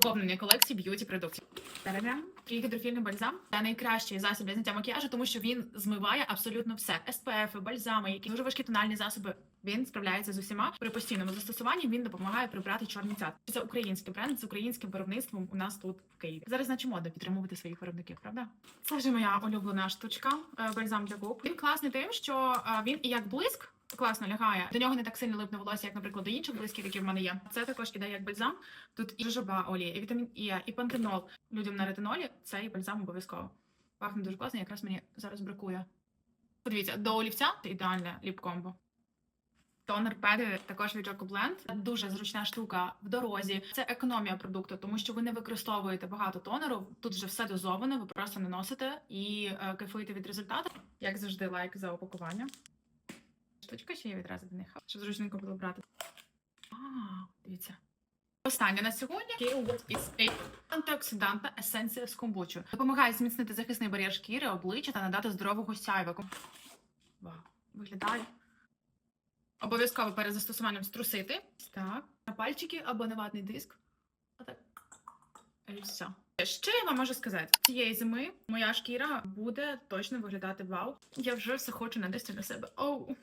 Поповнення колекції б'юті продуктів. Тарарам. Гідрофільний бальзам це найкращий засіб для зняття макіяжу, тому що він змиває абсолютно все. СПФ, бальзами, які дуже важкі тональні засоби. Він справляється з усіма. При постійному застосуванні він допомагає прибрати чорні цятки. Це український бренд з українським виробництвом у нас тут в Києві. Зараз наче модно підтримувати своїх виробників, правда? Це вже моя улюблена штучка. е, Бальзам для губ. Він класний тим, що е, він і як блиск. Класно лягає. До нього не так сильно липне волосся, як, наприклад, до інших блисків, які в мене є. Це також іде як бальзам. Тут і жожоба олія, і вітамін Е, і пантенол. Людям на ретинолі цей бальзам обов'язково. Пахне дуже класно, якраз мені зараз бракує. Подивіться, до олівця це ідеальне ліп-комбо. Тонер педи також від Joco Blend. Дуже зручна штука в дорозі. Це економія продукту, тому що ви не використовуєте багато тонеру. Тут вже все дозовано, ви просто наносите і е, кайфуєте від результату. Як завжди, лайк за опакування. Штучка ще є відразу до них, щоб зручненько було брати. А, дивіться. Останнє на сьогодні A. есенція з комбучу. Допомагає зміцнити захисний бар'єр шкіри, обличчя та надати здорового сяйва. Вау, виглядає. Обов'язково перед застосуванням струсити. Так. На пальчики або на ватний диск. Отак. І все. Що я вам можу сказати? Цієї зими моя шкіра буде точно виглядати вау. Я вже все хочу надисти на себе. Оу.